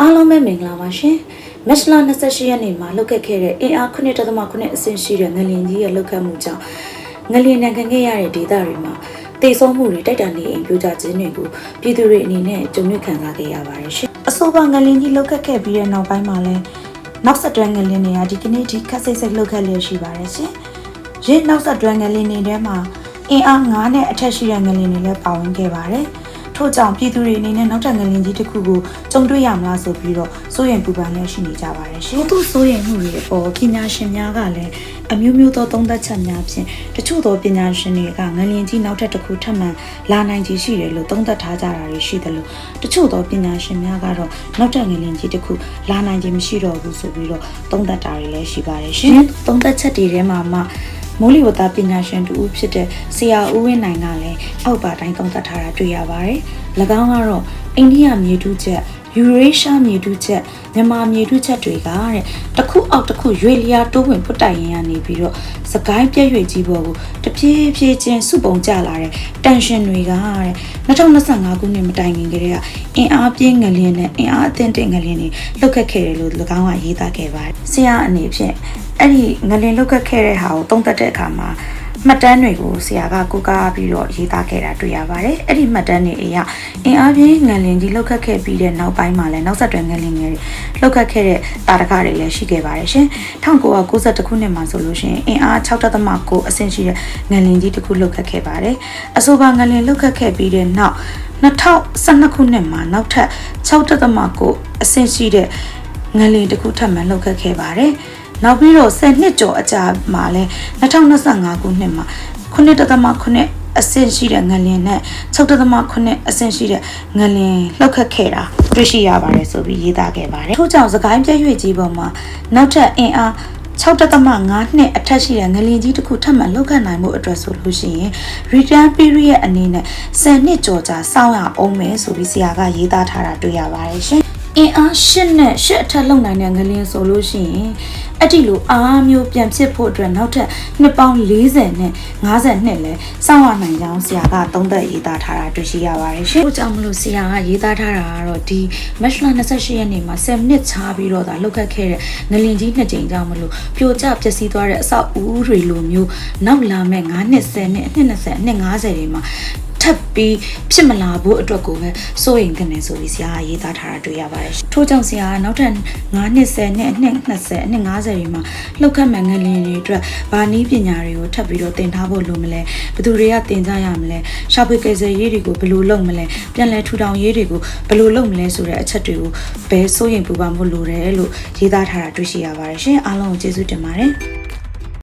အားလုံးပဲမင်္ဂလာပါရှင်မက်လ28ရက်နေ့မှာလှုပ်ခတ်ခဲ့တဲ့အင်အား9.9အဆင့်ရှိတဲ့ငလျင်ကြီးရဲ့လှုပ်ခတ်မှုကြောင့်ငလျင်နိုင်ငံခဲ့ရတဲ့ဒေသတွေမှာတေဆုံးမှုတွေတိုက်တာနေအိမ်ပြိုကျခြင်းတွေကိုပြည်သူတွေအနေနဲ့ကြုံတွေ့ခံစားခဲ့ရပါတယ်ရှင်အဆိုပါငလျင်ကြီးလှုပ်ခတ်ခဲ့ပြီးတဲ့နောက်ပိုင်းမှာလည်းနောက်ဆက်တွဲငလျင်တွေကဒီကနေ့ဒီခက်စိတ်စိတ်လှုပ်ခတ်လျက်ရှိပါတယ်ရှင်ရင်းနောက်ဆက်တွဲငလျင်တွေထဲမှာအင်အား9နဲ့အထက်ရှိတဲ့ငလျင်တွေလည်းပါဝင်ခဲ့ပါတယ် ထို့ကြောင့်ပြည်သူတွေအနေနဲ့နောက်ထပ်ငလင်ကြီးတစ်ခုကိုကြုံတွေ့ရမလားဆိုပြီးတော့စိုးရိမ်ပူပန်လည်းရှိနေကြပါတယ်ရှင်။သူစိုးရိမ်မှုတွေအပေါ်ပညာရှင်များကလည်းအမျိုးမျိုးသောသုံးသပ်ချက်များဖြင့်တချို့သောပညာရှင်တွေကငလင်ကြီးနောက်ထပ်တစ်ခုထပ်မံလာနိုင်ခြေရှိတယ်လို့သုံးသပ်ထားကြတာတွေရှိတယ်လို့တချို့သောပညာရှင်များကတော့နောက်ထပ်ငလင်ကြီးတစ်ခုလာနိုင်ခြေမရှိတော့ဘူးဆိုပြီးတော့သုံးသပ်တာတွေလည်းရှိပါတယ်ရှင်။သုံးသပ်ချက်တွေထဲမှာမှ မိုးလေဝသပညာရှင်တူဦးဖြစ်တဲ့ဆရာဦးဝင်းနိုင်ကလည်းအောက်ပါတိုင်းသုံးသပ်ထားတာတွေ့ရပါတယ်။၎င်းကတော့အိန္ဒိယမြေထုချက်ယူရေရှားမြေထုချက်မြန်မာမြေထုချက်တွေကတဲ့တစ်ခုအောက်တစ်ခုရွေလျာတိုးဝင်ဖွတ်တိုင်ရင်ကနေပြီးတော့စကိုင်းပြည့်ရွေကြီးပေါ်ကိုတပြေးပြေးချင်းစုပုံကြလာတဲ့တန်ရှင်တွေကတဲ့2025ခုနှစ်မတိုင်ခင်ကတည်းကအင်အားပြင်းငလျင်နဲ့အင်အားအသင့်တဲ့ငလျင်တွေလှုပ်ခတ်ခဲ့တယ်လို့၎င်းကရေးသားခဲ့ပါတယ်။ဆရာအနေဖြင့် အဲ့ဒီငလျင်လှုပ်ခတ်ခဲ့တဲ့ဟာကိုသုံးသပ်တဲ့အခါမှာမှတ်တမ်းတွေကိုဆရာကကိုကားပြီးတော့ရေးသားခဲ့တာတွေ့ရပါတယ်။အဲ့ဒီမှတ်တမ်းတွေအရအင်အားပြင်းငလင်ကြီးလှုပ်ခတ်ခဲ့ပြီးတဲ့နောက်ပိုင်းမှာလည်းနောက်ဆက်တွဲငလင်ငယ်တွေလှုပ်ခတ်ခဲ့တဲ့တာရကတွေလည်းရှိခဲ့ပါတယ်ရှင်။1992ခုနှစ်မှာဆိုလို့ရှိရင်အင်အား6.9အဆင့်ရှိတဲ့ငလင်ကြီးတစ်ခုလှုပ်ခတ်ခဲ့ပါတယ်။အဆိုပါငလင်လှုပ်ခတ်ခဲ့ပြီးတဲ့နောက်2012ခုနှစ်မှာနောက်ထပ်6.9အဆင့်ရှိတဲ့ငလင်တစ်ခုထပ်မံလှုပ်ခတ်ခဲ့ပါတယ်။ နောက်ပြီးတော့10နှစ်ကျော်အကြာမှာလဲ2025ခုနှစ်မှာ9.9အဆင့်ရှိတဲ့ငလျင်နဲ့6.9အဆင့်ရှိတဲ့ငလျင်လှုပ်ခတ်ခဲ့တာတွေ့ရှိရပါတယ်ဆိုပြီးရေးသားခဲ့ပါတယ်။ထို့ကြောင့်သခိုင်းပြည့်ရွေကြီးပေါ်မှာနောက်ထပ်အင်အား6.5နှစ်အထက်ရှိတဲ့ငလျင်ကြီးတစ်ခုထပ်မံလောက်ခတ်နိုင်မှုအတွက်ဆိုလို့ရှိရင် return period အနေနဲ့10နှစ်ကျော်ကြာစောင့်ရအောင်မယ်ဆိုပြီးဆရာကရေးသားထားတာတွေ့ရပါတယ်ရှင်။အင်အားရှစ်နဲ့ရှစ်အထက်လုံနိုင်တဲ့ငလျင်ဆိုလို့ရှိရင် အဲ့ဒီလိုအားမျိုးပြန်ဖြစ်ဖို့အတွက်နောက်ထပ်နှစ်ပေါင်း40နဲ့50နှစ်လဲစောင့်ရနိုင်ကြောင်းဆရာကသုံးသပ်ရေးသားထားတာတွေ့ရှိရပါတယ်ရှင်။ဟိုကြောင့်မလို့ဆရာကရေးသားထားတာကတော့ဒီမတ်လ28ရက်နေ့မှာ7နှစ်ချားပြီးတော့ဒါလောက်ခတ်ခဲ့တဲ့ငလင်ကြီးနှစ်ကြိမ်ကြောင့်မလို့ပြိုကျပျက်စီးသွားတဲ့အဆောက်အဦတွေလိုမျိုးနောက်လာမဲ့9နှစ်10နှစ်အနှစ်20အနှစ်50တွေမှာ ထပ်ပြီးဖြစ်မလာဖို့အတွက်ကိုပဲစိုးရိမ်တဲ့နေဆိုပြီးဆရာကရေးသားထားတာတွေ့ရပါတယ်။ထို့ကြောင့်ဆရာကနောက်ထပ်9နှစ်10နှစ်အနှစ်20အနှစ်50တွေမှာလှုပ်ခတ်မှန်ငလင်တွေအတွက်ဗာနီးပညာတွေကိုထပ်ပြီးတော့သင်ထားဖို့လိုမလဲဘယ်သူတွေကသင်ကြရမလဲရှာဖွေကယ်ဆယ်ရေးတွေကိုဘယ်လိုလုပ်မလဲပြန်လည်ထူထောင်ရေးတွေကိုဘယ်လိုလုပ်မလဲဆိုတဲ့အချက်တွေကိုဘယ်စိုးရိမ်ပူပန်ဖို့လိုတယ်လို့ရေးသားထားတာတွေ့ရှိရပါတယ်ရှင်အားလုံးကိုကျေးဇူးတင်ပါတယ်